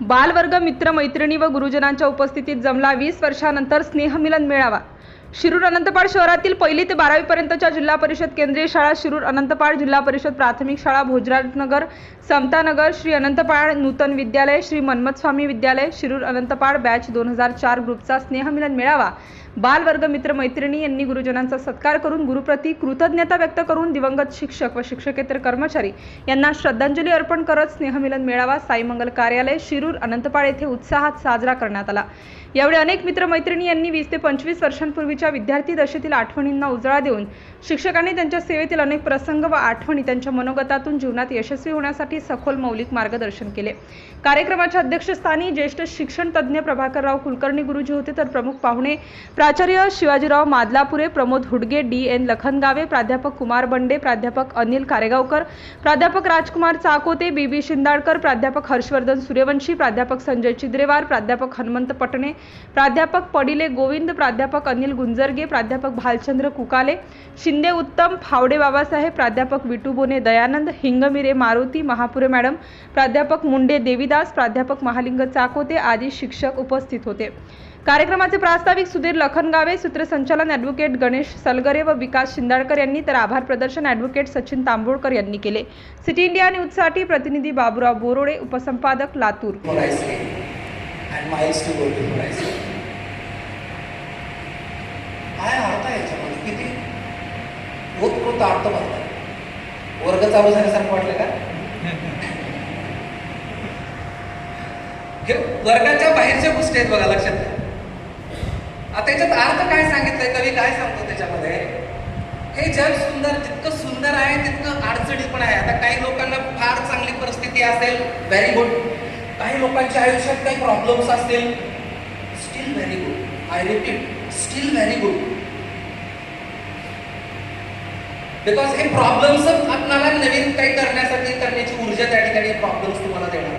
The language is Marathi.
बालवर्ग मित्र मैत्रिणी व गुरुजनांच्या उपस्थितीत जमला वीस वर्षानंतर स्नेहमिलन मेळावा. शिरूर अनंतपाळ शहरातील पहिली ते बारावी पर्यंतच्या जिल्हा परिषद केंद्रीय शाळा शिरूर अनंतपाळ जिल्हा परिषद प्राथमिक शाळा भोजराजनगर समतानगर श्री अनंतपाळ नूतन विद्यालय श्री मन्मथ स्वामी विद्यालय शिरूर अनंतपाळ बॅच दोन हजार चार ग्रुपचा स्नेहमिलन मेळावा. बालवर्ग मित्र मैत्रिणी यांनी गुरुजनांचा सत्कार करून गुरुप्रती कृतज्ञता व्यक्त करून दिवंगत शिक्षक व शिक्षकेतर कर्मचारी यांना श्रद्धांजली अर्पण करत स्नेहमिलन मेळावा साईमंगल कार्यालय शिरूर अनंतपाळ येथे उत्साहात साजरा करण्यात आला. यावेळी अनेक मित्रमैत्रिणी यांनी वीस ते पंचवीस वर्षांपूर्वीच्या विद्यार्थी दशेतील आठवणींना उजाळा देऊन शिक्षकांनी त्यांच्या सेवेतील अनेक प्रसंग व आठवणी त्यांच्या मनोगतातून जीवनात यशस्वी होण्यासाठी सखोल मौलिक मार्गदर्शन केले. कार्यक्रमाच्या अध्यक्षस्थानी ज्येष्ठ शिक्षण तज्ज्ञ प्रभाकरराव कुलकर्णी गुरुजी होते तर प्रमुख पाहुणे प्राचार्य शिवाजीराव मादलापुरे प्रमोद हुडगे डी एन लखनगावे प्राध्यापक कुमार बंडे प्राध्यापक अनिल कारेगावकर प्राध्यापक राजकुमार चाकोते बी बी शिंदाडकर प्राध्यापक हर्षवर्धन सूर्यवंशी प्राध्यापक संजय चिद्रेवार प्राध्यापक हनुमंत पटणे प्राध्यापक पडिले गोविंद प्राध्यापक अनिल गुंजरगे प्राध्यापक भालचंद्र कुकाले शिंदे उत्तम फावडे बाबासाहेब प्राध्यापक विटू बोने दयानंद हिंगमिरे मारुती महापुरे मॅडम प्राध्यापक मुंडे देवीदास प्राध्यापक महालिंग चाकोते आदी शिक्षक उपस्थित होते. कार्यक्रमाचे प्रास्ताविक सुधीर लखनगावे सूत्रसंचालन ॲडव्होकेट गणेश सलगरे व विकास शिंदाडकर यांनी तर आभार प्रदर्शन ॲडव्होकेट सचिन तांबोळकर यांनी केले. सिटी इंडिया न्यूजसाठी प्रतिनिधी बाबुराव बोरोडे उपसंपादक लातूर. वर्ग चालू झाल्यासारखं वाटलं का? हे वर्गाच्या बाहेरच्या गोष्टी आहेत बघा लक्षात त्याच्यात आता अर्थ काय सांगितलंय कवी काय सांगतो त्याच्यामध्ये? हे जग सुंदर जितकं सुंदर आहे तितकं अडचणी पण आहे. आता काही लोकांना फार चांगली परिस्थिती असेल व्हेरी गुड काही लोकांच्या आयुष्यात काही प्रॉब्लेम्स असतील still very good I repeat still very good because हे प्रॉब्लेम्स आपल्याला नवीन काही करण्यासाठी करण्याची ऊर्जा त्या ठिकाणी प्रॉब्लेम्स तुम्हाला देणार.